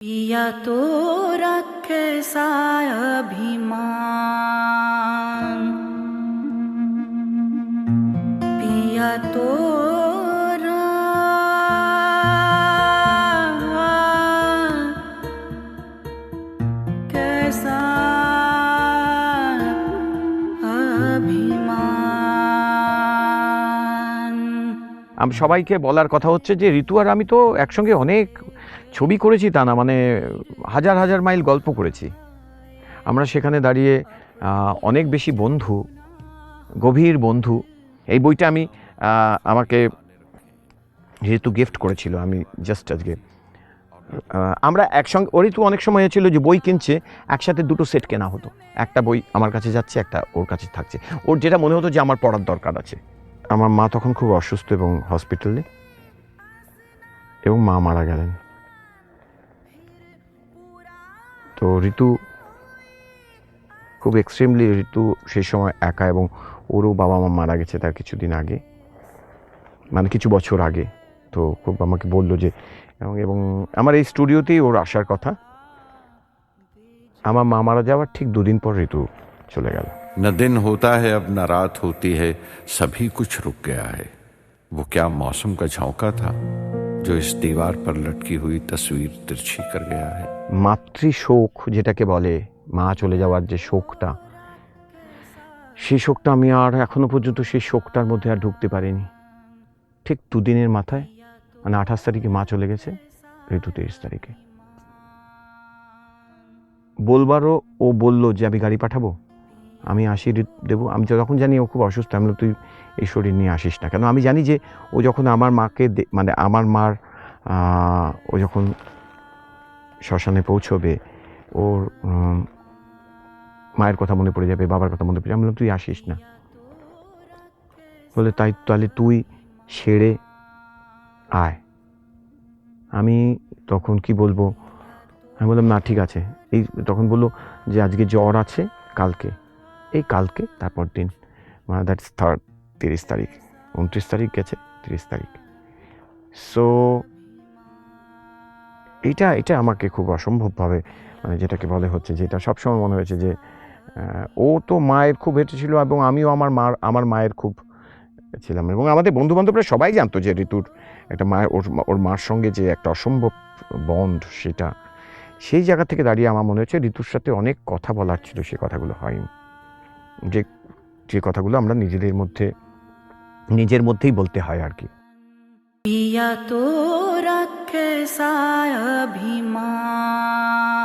पिया तो कैसा अभिमान पिया तो कैसा अभिमान আম সবাইকে বলার কথা হচ্ছে যে ঋতু আর আমি তো একসঙ্গে অনেক ছবি করেছি তা না মানে হাজার হাজার মাইল গল্প করেছি। আমরা সেখানে দাঁড়িয়ে অনেক বেশি বন্ধু, গভীর বন্ধু, এই বইটা আমি আমাকে যেহেতু গিফট করেছিল, আমি জাস্ট আজকে আমরা একসঙ্গে ওরই তো অনেক সময় ছিল যে বই কিনছে, একসাথে দুটো সেট কেনা হতো। একটা বই আমার কাছে যাচ্ছে, একটা ওর কাছে থাকছে। ওর যেটা মনে হতো যে আমার পড়ার দরকার আছে। আমার মা তখন খুব অসুস্থ এবং হসপিটালে এবং মা মারা গেলেন। তো ঋতু খুব এক্সট্রিমলি ঋতু সেই সময় একা এবং ওরও বাবা মা মারা গেছে তার কিছুদিন আগে মানে কিছু বছর আগে তো খুব আমাকে বললো যে এবং এবং আমার এই স্টুডিওতেই ওর আসার কথা আমার মা মারা যাওয়ার ঠিক দুদিন পর ঋতু চলে গেল न दिन होता है अब न रात होती है सभी कुछ रुक गया है वो क्या मौसम का झोंका था जो इस दीवार पर लटकी हुई तस्वीर तिरछी कर गया है মাতৃ শোক যেটাকে বলে মা চলে যাওয়ার যে শোকটা সেই শোকটা আমি আর এখনো পর্যন্ত সেই শোকটার মধ্যে আর ঢুকতে পারিনি ঠিক দুদিনের মাথায় মানে আঠাশ তারিখে মা চলে গেছে ঋতু তেইশ তারিখে বলবারও ও বলল যে আমি গাড়ি পাঠাবো আমি আসি দেবো। আমি যখন জানি ও খুব অসুস্থ, আমি তুই এই শরীর নিয়ে আসিস না কেন? আমি জানি যে ও যখন আমার মাকে মানে আমার মার ও যখন শ্মশানে পৌঁছবে, ওর মায়ের কথা মনে পড়ে যাবে, বাবার কথা মনে পড়ে যাবে। আমি তুই আসিস না। বলে, তাই, তাহলে তুই সেরে আয়। আমি তখন কি বলব? আমি বললাম, না, ঠিক আছে। এই তখন বলল যে, আজকে জ্বর আছে, কালকে। কালকে, তারপর দিন মানে দ্যাটস থার্ড তিরিশ তারিখ, উনত্রিশ তারিখ গেছে, তিরিশ তারিখ। সো এটা এটা আমাকে খুব অসম্ভবভাবে মানে যেটাকে বলে হচ্ছে যে, এটা সবসময় মনে হয়েছে যে ও তো মায়ের খুব হেঁটে ছিল এবং আমিও আমার মার, আমার মায়ের খুব ছিলাম। এবং আমাদের বন্ধু বান্ধবরা সবাই জানতো যে ঋতুর একটা মায়ের ওর ওর মার সঙ্গে যে একটা অসম্ভব বন্ড সেটা, সেই জায়গা থেকে দাঁড়িয়ে আমার মনে হচ্ছে ঋতুর সাথে অনেক কথা বলার ছিল, সে কথাগুলো হয়নি। যে যে কথাগুলো আমরা নিজেদের মধ্যে নিজের মধ্যেই বলতে হয় আর কি पिया तो कैसा अभिमान